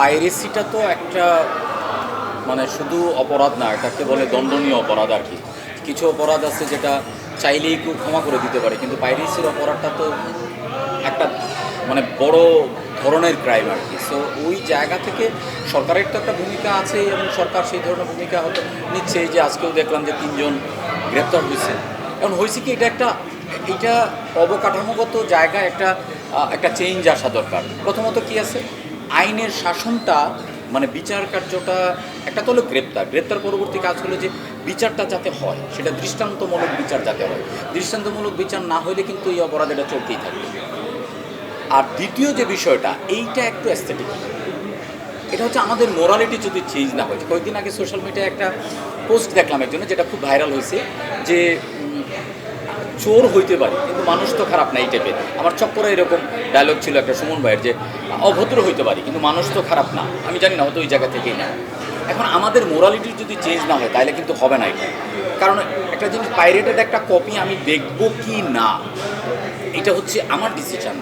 পাইরেসিটা তো একটা মানে শুধু অপরাধ না, এটাকে বলে দণ্ডনীয় অপরাধ আর কি। কিছু অপরাধ আছে যেটা চাইলেই কেউ ক্ষমা করে দিতে পারে, কিন্তু পাইরেসির অপরাধটা তো একটা মানে বড় ধরনের ক্রাইম আর কি। সো ওই জায়গা থেকে সরকারের তো একটা ভূমিকা আছে এবং সরকার সেই ধরনের ভূমিকা হয়তো নিচ্ছে যে আজকেও দেখলাম যে তিনজন গ্রেপ্তার হয়েছে। এখন হয়েছে কি, এটা একটা, এটা অবকাঠামোগত জায়গায় একটা একটা চেঞ্জ আসা দরকার। প্রথমত কি আছে? আইনের শাসনটা মানে বিচার কার্যটা, একটা তো হলো গ্রেপ্তার। গ্রেপ্তার পরবর্তী কাজ হলো যে বিচারটা যাতে হয়, সেটা দৃষ্টান্তমূলক বিচার যাতে হয়। দৃষ্টান্তমূলক বিচার না হলে কিন্তু এই অপরাধ এটা চলতেই থাকবে। আর দ্বিতীয় যে বিষয়টা, এইটা একটু অ্যাস্থেটিক এটা হচ্ছে আমাদের মোরালিটি যদি চেঞ্জ না হয় কয়েকদিন আগে সোশ্যাল মিডিয়ায় একটা পোস্ট দেখলাম একজনের, যেটা খুব ভাইরাল হয়েছে, যে চোর হইতে পারে, কিন্তু মানুষ তো খারাপ না এই টাইপের আমার চক্করে এরকম ডায়লগ ছিল একটা সুমন ভাইয়ের যে, অভদ্র হইতে পারি, কিন্তু মানুষ তো খারাপ না। আমি জানি না হয়তো ওই জায়গা থেকেই না এখন আমাদের মোরালিটি যদি চেঞ্জ না হয়, তাহলে কিন্তু হবে না এটা। কারণ একটা জিনিস পাইরেটেড একটা কপি আমি দেখব কি না, এটা হচ্ছে আমার ডিসিশন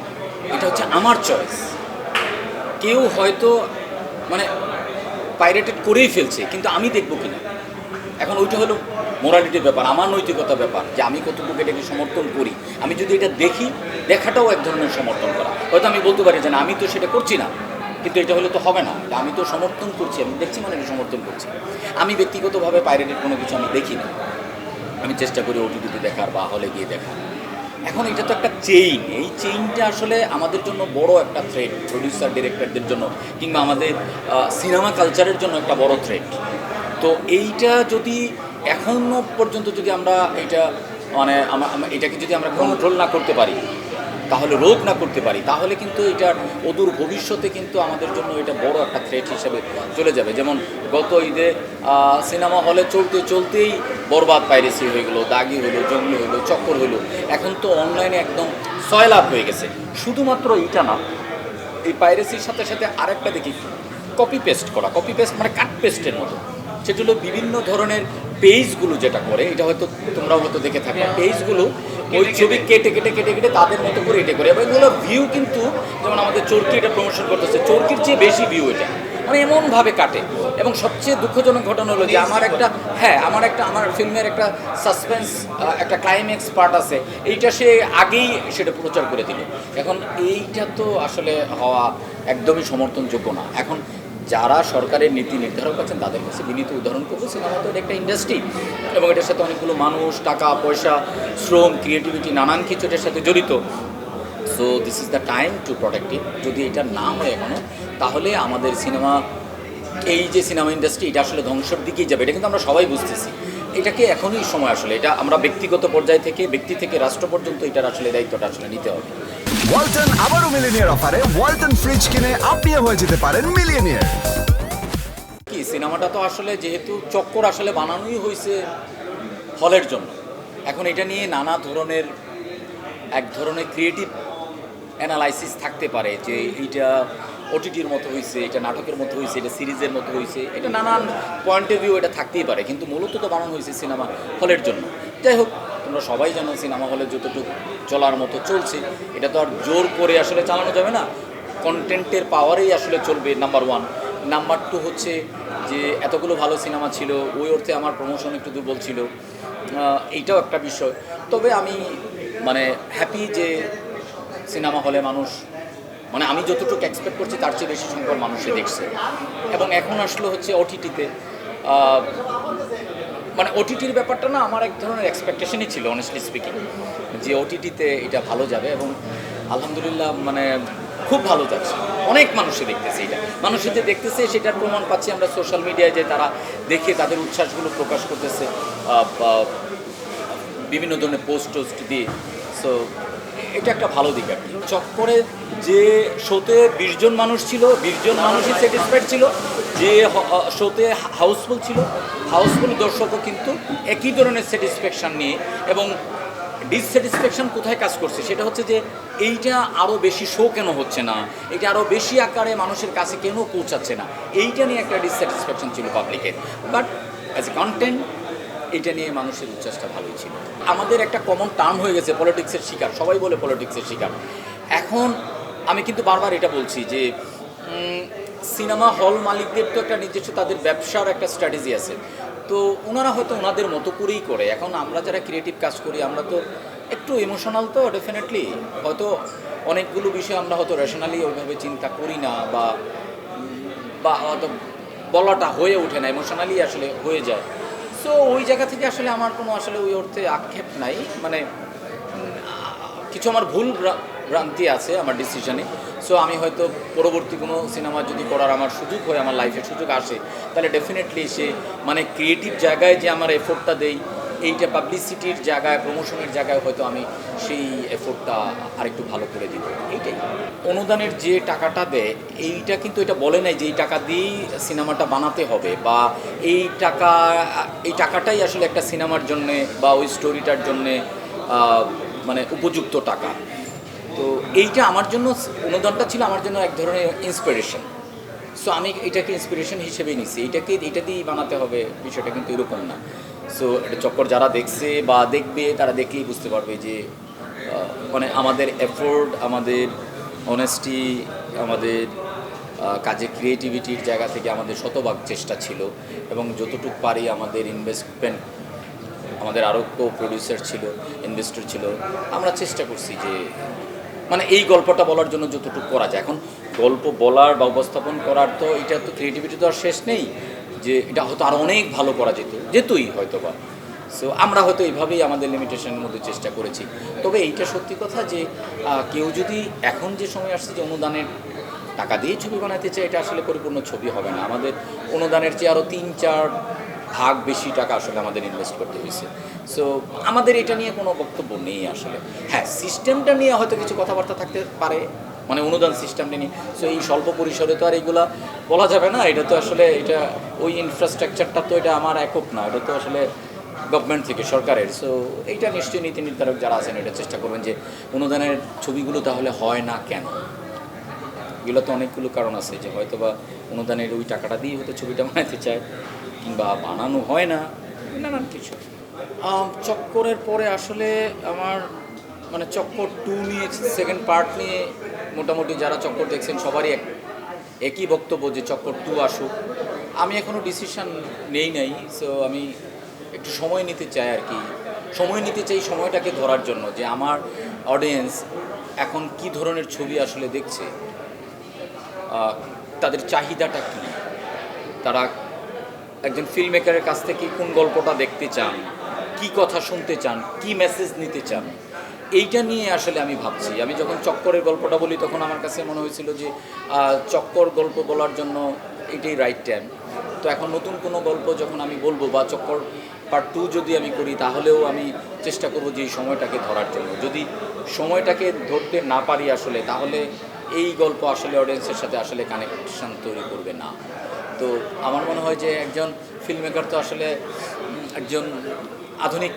এটা হচ্ছে আমার চয়েস কেউ হয়তো মানে পাইরেটেড করেই ফেলছে, কিন্তু আমি দেখব কিনা এখন ওইটা হলো মোরালিটির ব্যাপার আমার নৈতিকতা ব্যাপার, যে আমি কতটুকু এটাকে সমর্থন করি। আমি যদি এটা দেখি, দেখাটাও এক ধরনের সমর্থন করা। হয়তো আমি বলতে পারি যে না, আমি তো সেটা করছি না, কিন্তু এটা হলে তো হবে না। আমি তো সমর্থন করছি, আমি দেখছি মানে সমর্থন করছি। আমি ব্যক্তিগতভাবে পাইরেটেড কোনো কিছু আমি দেখি না। আমি চেষ্টা করি ওটিটিতে দেখার বা হলে গিয়ে দেখার। এখন এটা তো একটা চেইন এই চেইনটা আসলে আমাদের জন্য বড় একটা থ্রেড প্রডিউসার ডিরেক্টরদের জন্য, কিংবা আমাদের সিনেমা কালচারের জন্য একটা বড় থ্রেড তো এইটা যদি এখনও পর্যন্ত যদি আমরা এটা মানে এটাকে যদি আমরা কন্ট্রোল না করতে পারি, তাহলে রোধ না করতে পারি, তাহলে কিন্তু এটার অদূর ভবিষ্যতে কিন্তু আমাদের জন্য এটা বড় একটা থ্রেট হিসেবে চলে যাবে। যেমন গত ঈদে সিনেমা হলে চলতে চলতেই বরবাদ পাইরেসি হয়ে গেলো, দাগি হলো জঙ্গলি হলো, চক্কর হলো। এখন তো অনলাইনে একদম সয়লাভ হয়ে গেছে। শুধুমাত্র এইটা না, এই পাইরেসির সাথে সাথে আরেকটা দেখি কপি পেস্ট করা কপি পেস্ট মানে কাট পেস্টের মতো। সেটা হলো বিভিন্ন ধরনের পেজগুলো যেটা করে এটা হয়তো তোমরাও হয়তো দেখে থাকবে। পেজগুলো ওই ছবি কেটে কেটে কেটে কেটে তাদের মতো করে এটা করে। এবং এগুলো ভিউ কিন্তু যেমন আমাদের চরকি এটা প্রমোশন করতেছে চরকির চেয়ে বেশি ভিউ এটা। মানে এমনভাবে কাটে। এবং সবচেয়ে দুঃখজনক ঘটনা হলো যে আমার একটা হ্যাঁ আমার একটা আমার ফিল্মের একটা সাসপেন্স একটা ক্লাইম্যাক্স পার্ট আছে। এইটা সে আগেই সেটা প্রচার করে দিল। এখন এইটা তো আসলে হওয়া একদমই সমর্থনযোগ্য না। এখন যারা সরকারের নীতি নির্ধারক আছেন, তাদের কাছে বিনীত উদাহরণ করব। সিনেমা তো একটা ইন্ডাস্ট্রি এবং এটার সাথে অনেকগুলো মানুষ, টাকা, পয়সা, শ্রম ক্রিয়েটিভিটি নানান কিছু এটার সাথে জড়িত। So this is the time to protect it যদি এটা না হয় এখনও তাহলে আমাদের সিনেমা, এই যে সিনেমা ইন্ডাস্ট্রি এটা আসলে ধ্বংসের দিকেই যাবে। এটা কিন্তু আমরা সবাই বুঝতেছি। এটাকে এখনই সময় আসলে, এটা আমরা ব্যক্তিগত পর্যায় থেকে, ব্যক্তি থেকে রাষ্ট্র পর্যন্ত এটার আসলে দায়িত্বটা আসলে নিতে হবে। ওয়ালটন আবারও মিলিনিয়ার অফারে ওয়ালটন ফ্রিজ কিনে আপনিও হয়ে যেতে পারেন মিলিয়নিয়ার। কি, সিনেমাটা তো আসলে যেহেতু চক্কর আসলে বানানোই হয়েছে হলের জন্য। এখন এটা নিয়ে নানা ধরনের, এক ধরনের ক্রিয়েটিভ অ্যানালাইসিস থাকতে পারে যে এইটা ওটিটির মতো হয়েছে এটা নাটকের মতো হয়েছে এটা সিরিজের মতো হয়েছে এটা নানান পয়েন্ট অফ ভিউ এটা থাকতেই পারে। কিন্তু মূলত তো বানানো হয়েছে সিনেমা হলের জন্য। যাই হোক তোমরা সবাই জানো সিনেমা হলে যতটুকু চলার মতো চলছে, এটা তো আর জোর করে আসলে চালানো যাবে না। কন্টেন্টের পাওয়ারেই আসলে চলবে নাম্বার ওয়ান নাম্বার টু হচ্ছে যে এতগুলো ভালো সিনেমা ছিল, ওই অর্থে আমার প্রমোশন একটু দুর্বল ছিল। এইটাও একটা বিষয়। তবে আমি মানে হ্যাপি যে সিনেমা হলে মানুষ মানে আমি যতটুকু এক্সপেক্ট করছি তার চেয়ে বেশি সংখ্যক মানুষে দেখছে। এবং এখন আসলো হচ্ছে ওটিটিতে মানে ওটিটির ব্যাপারটা না আমার এক ধরনের এক্সপেকটেশনই ছিল অনেস্টলি স্পিকিং যে ওটিটিতে এটা ভালো যাবে এবং আলহামদুলিল্লাহ মানে খুব ভালো যাচ্ছে। অনেক মানুষে দেখতেছে এটা। মানুষের যে দেখতেছে সেটার প্রমাণ পাচ্ছি আমরা সোশ্যাল মিডিয়ায় যে তারা দেখে তাদের উচ্ছ্বাসগুলো প্রকাশ করতেছে বিভিন্ন ধরনের পোস্ট টোস্ট দিয়ে। সো এটা একটা ভালো দিক আর চক্করে যে শোতে বিশ জন মানুষ ছিল, বিশ জন মানুষই স্যাটিসফাইড ছিল, যে শোতে হাউসফুল ছিল। হাউসফুল দর্শকও কিন্তু একই ধরনের স্যাটিসফ্যাকশান নিয়ে এবং ডিসস্যাটিসফ্যাকশন কোথায় কাজ করছে? সেটা হচ্ছে যে এইটা আরও বেশি শো কেন হচ্ছে না? এটা আরও বেশি আকারে মানুষের কাছে কেন পৌঁছাচ্ছে না? এইটা নিয়ে একটা ডিসস্যাটিসফ্যাকশন ছিল পাবলিকের বাট অ্যাজ এ কন্টেন্ট এটা নিয়ে মানুষের উচ্ছ্বাসটা ভালোই ছিল। আমাদের একটা কমন টার্ম হয়ে গেছে পলিটিক্সের শিকার। সবাই বলে পলিটিক্সের শিকার। এখন আমি কিন্তু বারবার এটা বলছি যে সিনেমা হল মালিকদের তো একটা নিজস্ব তাদের ব্যবসার একটা স্ট্র্যাটেজি আছে। তো ওনারা হয়তো ওনাদের মতো করেই করে। এখন আমরা যারা ক্রিয়েটিভ কাজ করি, আমরা তো একটু ইমোশনাল তো ডেফিনেটলি হয়তো অনেকগুলো বিষয় আমরা হয়তো রেশনালি ওইভাবে চিন্তা করি না বা বা হয়তো বলাটা হয়ে ওঠে না ইমোশনালি আসলে হয়ে যায়। সো ওই জায়গা থেকে আসলে আমার কোনো আসলে ওই অর্থে আক্ষেপ নাই। মানে কিছু আমার ভুল ভ্রান্তি আছে আমার ডিসিশনে সো আমি হয়তো পরবর্তী কোনো সিনেমা যদি করার আমার সুযোগ হয়, আমার লাইফের সুযোগ আসে, তাহলে ডেফিনেটলি সে মানে ক্রিয়েটিভ জায়গায় যে আমার এফোর্টটা দেই এইটা পাবলিসিটির জায়গায় প্রমোশনের জায়গায় হয়তো আমি সেই এফোর্টটা আরেকটু ভালো করে দিব। এইটাই। অনুদানের যে টাকাটা দেয়, এইটা কিন্তু এটা বলে নাই যে এই টাকা দিয়েই সিনেমাটা বানাতে হবে বা এই টাকা, এই টাকাটাই আসলে একটা সিনেমার জন্যে বা ওই স্টোরিটার জন্যে মানে উপযুক্ত টাকা। তো এইটা আমার জন্য, অনুদানটা ছিল আমার জন্য এক ধরনের ইন্সপিরেশন সো আমি এটাকে ইন্সপিরেশন হিসেবেই নিছি। এটাকে এটা দিয়েই বানাতে হবে, বিষয়টা কিন্তু এরকম না। সো এটা চক্কর যারা দেখছে বা দেখবে, তারা দেখলেই বুঝতে পারবে যে মানে আমাদের এফোর্ট আমাদের অনেস্টি আমাদের কাজে ক্রিয়েটিভিটির জায়গা থেকে আমাদের শতভাগ চেষ্টা ছিল এবং যতটুকু পারি আমাদের ইনভেস্টমেন্ট আমাদের আরও কো প্রডিউসার ছিল ইনভেস্টর ছিল, আমরা চেষ্টা করছি যে মানে এই গল্পটা বলার জন্য যতটুকু করা যায়। এখন গল্প বলার বা উপস্থাপন করার তো, এটা তো ক্রিয়েটিভিটি তো আর শেষ নেই। যে এটা হয়তো আরও অনেক ভালো করা যেত, যেতই হয়তো বা সো আমরা হয়তো এইভাবেই আমাদের লিমিটেশনের মধ্যে চেষ্টা করেছি। তবে এইটা সত্যি কথা যে কেউ যদি এখন যে সময় আসছে যে অনুদানের টাকা দিয়ে ছবি বানাতে চায়, এটা আসলে পরিপূর্ণ ছবি হবে না। আমাদের অনুদানের চেয়ে আরও তিন চার ভাগ বেশি টাকা আসলে আমাদের ইনভেস্ট করতে হয়েছে। সো আমাদের এটা নিয়ে কোনো বক্তব্য নেই আসলে। হ্যাঁ সিস্টেমটা নিয়ে হয়তো কিছু কথাবার্তা থাকতে পারে মানে অনুদান সিস্টেমটা নিয়ে। সো এই স্বল্প পরিসরে তো আর এইগুলা বলা যাবে না। এটা তো আসলে, এটা ওই ইনফ্রাস্ট্রাকচারটা তো এটা আমার একক না। এটা তো আসলে গভর্নমেন্ট থেকে সরকারের। সো এইটা নিশ্চয়ই নীতি নির্ধারক যারা আছেন, এটা চেষ্টা করবেন যে অনুদানের ছবিগুলো তাহলে হয় না কেন? এগুলো তো অনেকগুলো কারণ আছে যে হয়তো বা অনুদানের ওই টাকাটা দিয়ে হয়তো ছবিটা বানাতে চায়, কিংবা বানানো হয় না, নানান কিছু। চক্করের পরে আসলে আমার মানে চক্কর টু নিয়ে সেকেন্ড পার্ট নিয়ে মোটামুটি যারা চক্কর দেখছেন সবারই এক একই বক্তব্য যে চক্কর টু আসুক। আমি এখনও ডিসিশান নেই নাই সো আমি একটু সময় নিতে চাই আর কি। সময় নিতে চাই সময়টাকে ধরার জন্য যে আমার অডিয়েন্স এখন কি ধরনের ছবি আসলে দেখছে তাদের চাহিদাটা কী, তারা একজন ফিল্ম মেকারের কাছ থেকে কোন গল্পটা দেখতে চান, কি কথা শুনতে চান, কি মেসেজ নিতে চান এইটা নিয়ে আসলে আমি ভাবছি। আমি যখন চক্করের গল্পটা বলি, তখন আমার কাছে মনে হয়েছিল যে চক্কর গল্প বলার জন্য এটাই রাইট টাইম তো এখন নতুন কোনো গল্প যখন আমি বলব বা চক্কর পার্ট টু যদি আমি করি, তাহলেও আমি চেষ্টা করব যে এই সময়টাকে ধরার জন্য। যদি সময়টাকে ধরতে না পারি আসলে, তাহলে এই গল্প আসলে অডিয়েন্সের সাথে আসলে কানেকশন তৈরি করবে না। তো আমার মনে হয় যে একজন ফিল্ম মেকার তো আসলে একজন আধুনিক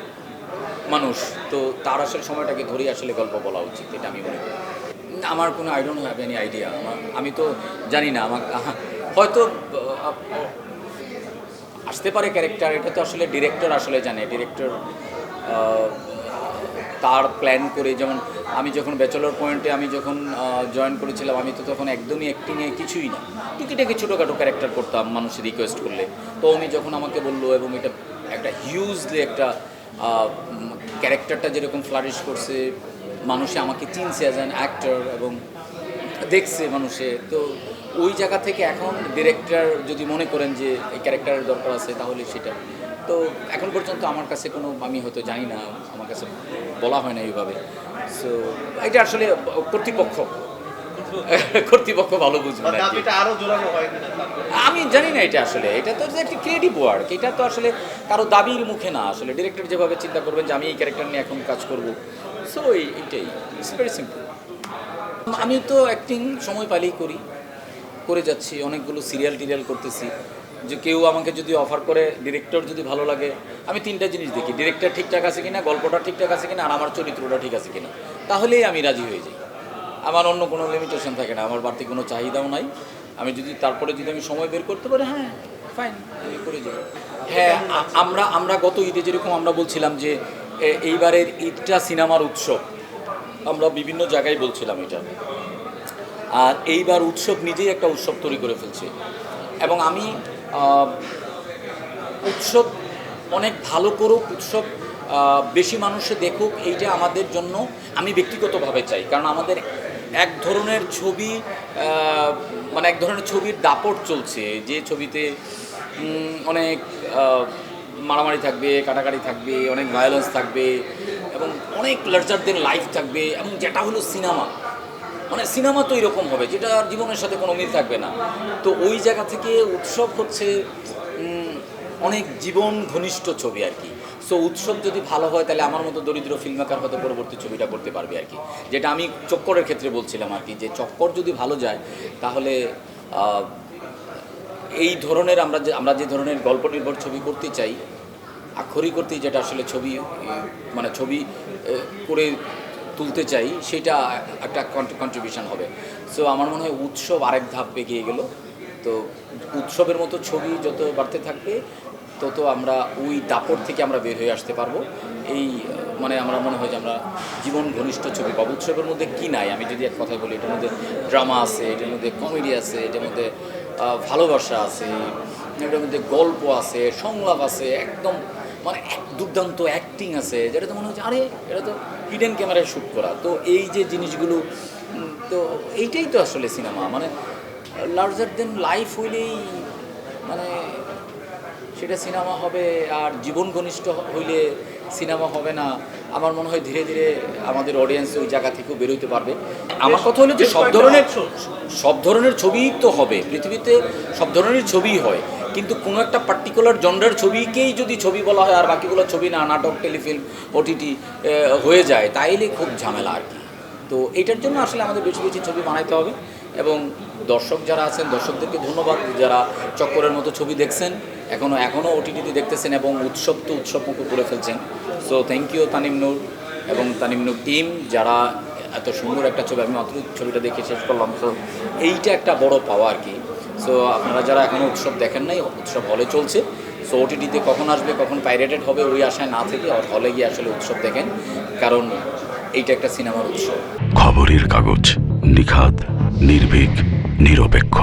মানুষ, তো তার আসলে সময়টাকে ধরেই আসলে গল্প বলা উচিত, এটা আমি মনে করি। আমার কোনো I don't have any idea আমার, আমি তো জানি না, আমার হয়তো আসতে পারে ক্যারেক্টার এটা তো আসলে ডিরেক্টর আসলে জানে ডিরেক্টর তার প্ল্যান করে, যেমন আমি যখন ব্যাচেলর পয়েন্টে আমি যখন জয়েন করেছিলাম, আমি তো তখন একদমই অ্যাক্টিংয়ে কিছুই না। টুকিটাকি ছোটোখাটো ক্যারেক্টার করতাম মানুষের রিকোয়েস্ট করলে। তো উনি যখন আমাকে বলল এবং এটা একটা হিউজলি একটা ক্যারেক্টারটা যেরকম ফ্লারিশ করছে, মানুষে আমাকে চিনছে অ্যাজ অ্যান অ্যাক্টর এবং দেখছে মানুষে। তো ওই জায়গা থেকে এখন ডিরেক্টর যদি মনে করেন যে এই ক্যারেক্টারের দরকার আছে, তাহলে সেটা। তো এখন পর্যন্ত আমার কাছে কোনো, আমি হয়তো জানি না, আমার কাছে বলা হয় না এইভাবে। সো এটা আসলে কর্তৃপক্ষ। কর্তৃপক্ষ ভালো বুঝবে আমি জানি না এটা আসলে। এটা তো একটা ক্রিয়েটিভ ওয়ার্ক এটা তো আসলে কারও দাবির মুখে না। আসলে ডিরেক্টর যেভাবে চিন্তা করবেন যে আমি এই ক্যারেক্টার নিয়ে এখন কাজ করব। সো এইটাই। ইটস ভেরি সিম্পল আমি তো অ্যাক্টিং সময় পাইলেই করি। করে যাচ্ছি। অনেকগুলো সিরিয়াল টিরিয়াল করতেছি। যে কেউ আমাকে যদি অফার করে ডিরেক্টর যদি ভালো লাগে আমি তিনটা জিনিস দেখি। ডিরেক্টর ঠিকঠাক আছে কিনা গল্পটা ঠিকঠাক আছে কিনা আর আমার চরিত্রটা ঠিক আছে কিনা। তাহলেই আমি রাজি হয়ে যাই। আমার অন্য কোনো লিমিটেশন থাকে না, আমার বাড়তি কোনো চাহিদাও নাই। আমি যদি, তারপরে যদি আমি সময় বের করতে পারি হ্যাঁ ফাইন আমি করে যাই হ্যাঁ আমরা আমরা গত ঈদে যেরকম আমরা বলছিলাম যে এইবারের ঈদটা সিনেমার উৎসব। আমরা বিভিন্ন জায়গায় বলছিলাম এটা। আর এইবার উৎসব নিজেই একটা উৎসব তৈরি করে ফেলছে। এবং আমি উৎসব অনেক ভালো করুক, উৎসব বেশি মানুষে দেখুক, এইটা আমাদের জন্য আমি ব্যক্তিগতভাবে চাই। কারণ আমাদের এক ধরনের ছবি মানে এক ধরনের ছবির দাপট চলছে, যে ছবিতে অনেক মারামারি থাকবে, কাটাকাটি থাকবে, অনেক ভায়োলেন্স থাকবে, এবং অনেক লার্জার দেন লাইফ থাকবে, এবং যেটা হলো সিনেমা মানে সিনেমা তো এরকম হবে, যেটা জীবনের সাথে কোনো মিল থাকবে না। তো ওই জায়গা থেকে উৎসব হচ্ছে অনেক জীবন ঘনিষ্ঠ ছবি আর কি। সো উৎসব যদি ভালো হয়, তাহলে আমার মতো দরিদ্র ফিল্মমেকার হয়তো পরবর্তী ছবিটা করতে পারবে আর কি। যেটা আমি চক্করের ক্ষেত্রে বলছিলাম আর কি, যে চক্কর যদি ভালো যায়, তাহলে এই ধরনের আমরা যে আমরা যে ধরনের গল্প নির্ভর ছবি করতে চাই, আক্ষরিক করতে যেটা আসলে ছবি মানে ছবি করে তুলতে চাই, সেটা একটা কন্ট্রিবিউশন হবে। সো আমার মনে হয় উৎসব আরেক ধাপ এগিয়ে গেল। তো, উৎসবের মতো ছবি যত বাড়তে থাকবে তত আমরা ওই দাপট থেকে আমরা বের হয়ে আসতে পারব। এই মানে আমরা মনে হয় যে আমরা জীবন ঘনিষ্ঠ ছবি পাবো। উৎসবের মধ্যে কি নাই? আমি যদি এক কথায় বলি, এটার মধ্যে ড্রামা আছে, এটার মধ্যে কমেডি আছে, এটার মধ্যে ভালোবাসা আছে, এটার মধ্যে গল্প আছে, সংলাপ আছে, একদম মানে এক দুর্দান্ত অ্যাক্টিং আছে, যেটা তো মনে হচ্ছে আরে, এটা তো হিডেন ক্যামেরায় শ্যুট করা। তো এই যে জিনিসগুলো তো এইটাই তো আসলে সিনেমা মানে লার্জার দেন লাইফ হইলেই মানে সেটা সিনেমা হবে আর জীবন ঘনিষ্ঠ হইলে সিনেমা হবে না আমার মনে হয় ধীরে ধীরে আমাদের অডিয়েন্স ওই জায়গা থেকেও বেরোতে পারবে। আমার কথা হলো যে সব ধরনের সব ধরনের ছবিই তো হবে পৃথিবীতে সব ধরনের ছবিই হয় কিন্তু কোনো একটা পার্টিকুলার জনরার ছবিকেই যদি ছবি বলা হয় আর বাকিগুলো ছবি না নাটক টেলিফিল্ম ওটিটি হয়ে যায় তাইলে খুব ঝামেলা আর কি। তো এটার জন্য আসলে আমাদের বেশি বেশি ছবি বানাইতে হবে এবং দর্শক যারা আছেন দর্শকদেরকে ধন্যবাদ যারা চক্করের মতো ছবি দেখছেন। এখনও এখনও ওটিটিতে দেখতেছেন এবং উৎসব তো উৎসব মুখে করে ফেলছেন। So thank you Tanim Noor এবং তানিম নূর টিম যারা এত সুন্দর একটা ছবি, আমি মাত্র ছবিটা দেখে শেষ করলাম। তো এইটা একটা বড় পাওয়া আর কি। সো আপনারা যারা এখনও উৎসব দেখেন নাই, উৎসব হলে চলছে। সো ওটিটিতে কখন আসবে, কখন পাইরেটেড হবে, ওই আশায় না থেকে হলে গিয়ে আসলে উৎসব দেখেন। কারণ এইটা একটা সিনেমার উৎসব। খবরের কাগজ নিখাত নির্ভীক, নিরপেক্ষ।